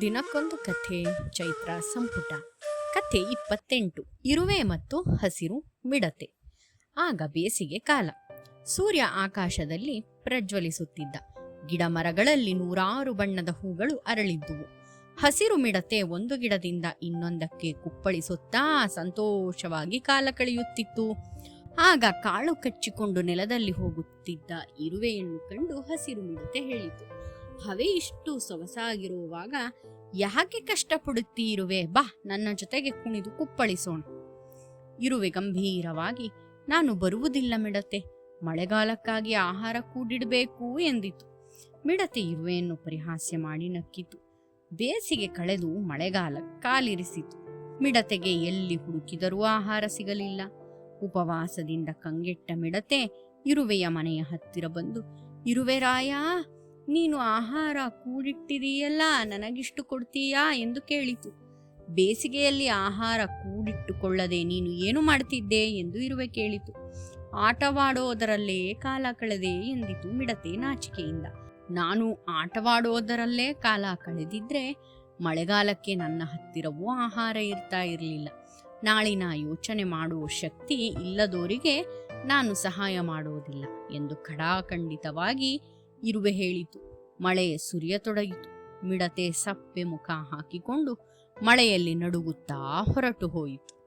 ದಿನಕ್ಕೊಂದು ಕಥೆ, ಚೈತ್ರ ಸಂಪುಟ. ಕಥೆ ಇಪ್ಪತ್ತೆಂಟು. ಇರುವೆ ಮತ್ತು ಹಸಿರು ಮಿಡತೆ ಆಗ ಬೇಸಿಗೆ ಕಾಲ. ಸೂರ್ಯ ಆಕಾಶದಲ್ಲಿ ಪ್ರಜ್ವಲಿಸುತ್ತಿದ್ದ. ಗಿಡ ಮರಗಳಲ್ಲಿ ನೂರಾರು ಬಣ್ಣದ ಹೂಗಳು ಅರಳಿದ್ದುವು. ಹಸಿರು ಮಿಡತೆ ಒಂದು ಗಿಡದಿಂದ ಇನ್ನೊಂದಕ್ಕೆ ಕುಪ್ಪಳಿಸುತ್ತಾ ಸಂತೋಷವಾಗಿ ಕಾಲ ಕಳೆಯುತ್ತಿತ್ತು. ಆಗ ಕಾಳು ಕಚ್ಚಿಕೊಂಡು ನೆಲದಲ್ಲಿ ಹೋಗುತ್ತಿದ್ದ ಇರುವೆಯನ್ನು ಕಂಡು ಹಸಿರು ಮಿಡತೆ ಹೇಳಿತು. ಹವೆ ಇಷ್ಟು ಸೊಗಸಾಗಿರುವಾಗ ಯಾಕೆ ಕಷ್ಟಪಡುತ್ತೀರುವೆ? ಬಾ, ನನ್ನ ಜೊತೆಗೆ ಕುಣಿದು ಕುಪ್ಪಳಿಸೋಣ. ಇರುವೆ ಗಂಭೀರವಾಗಿ, ನಾನು ಬರುವುದಿಲ್ಲ ಮಿಡತೆ, ಮಳೆಗಾಲಕ್ಕಾಗಿ ಆಹಾರ ಕೂಡಿಡಬೇಕು ಎಂದಿತು. ಮಿಡತೆ ಇರುವೆಯನ್ನು ಪರಿಹಾಸ್ಯ ಮಾಡಿ ನಕ್ಕಿತು. ಬೇಸಿಗೆ ಕಳೆದು ಮಳೆಗಾಲ ಕಾಲಿರಿಸಿತು. ಮಿಡತೆಗೆ ಎಲ್ಲಿ ಹುಡುಕಿದರೂ ಆಹಾರ ಸಿಗಲಿಲ್ಲ. ಉಪವಾಸದಿಂದ ಕಂಗೆಟ್ಟ ಮಿಡತೆ ಇರುವೆಯ ಮನೆಯ ಹತ್ತಿರ ಬಂದು, ಇರುವೆ ರಾಯ ನೀನು ಆಹಾರ ಕೂಡಿಟ್ಟಿದೀಯಲ್ಲ, ನನಗಿಷ್ಟು ಕೊಡ್ತೀಯಾ ಎಂದು ಕೇಳಿತು. ಬೇಸಿಗೆಯಲ್ಲಿ ಆಹಾರ ಕೂಡಿಟ್ಟುಕೊಳ್ಳದೆ ನೀನು ಏನು ಮಾಡ್ತಿದ್ದೆ ಎಂದು ಇರುವೆ ಕೇಳಿತು. ಆಟವಾಡೋದರಲ್ಲೇ ಕಾಲ ಕಳೆದೆ ಎಂದಿತು ಮಿಡತೆ ನಾಚಿಕೆಯಿಂದ. ನಾನು ಆಟವಾಡೋದರಲ್ಲೇ ಕಾಲ ಕಳೆದಿದ್ರೆ ಮಳೆಗಾಲಕ್ಕೆ ನನ್ನ ಹತ್ತಿರವೂ ಆಹಾರ ಇರ್ತಾ ಇರಲಿಲ್ಲ. ನಾಳಿನ ಯೋಚನೆ ಮಾಡುವ ಶಕ್ತಿ ಇಲ್ಲದೋರಿಗೆ ನಾನು ಸಹಾಯ ಮಾಡುವುದಿಲ್ಲ ಎಂದು ಖಡಾಖಂಡಿತವಾಗಿ ಇರುವೆ ಹೇಳಿತು. ಮಳೆ ಸುರಿಯತೊಡಗಿತು ಮಿಡತೆ ಸಪ್ಪೆ ಮುಖ ಹಾಕಿಕೊಂಡು ಮಳೆಯಲ್ಲಿ ನಡುಗುತ್ತಾ ಹೊರಟು ಹೋಯಿತು.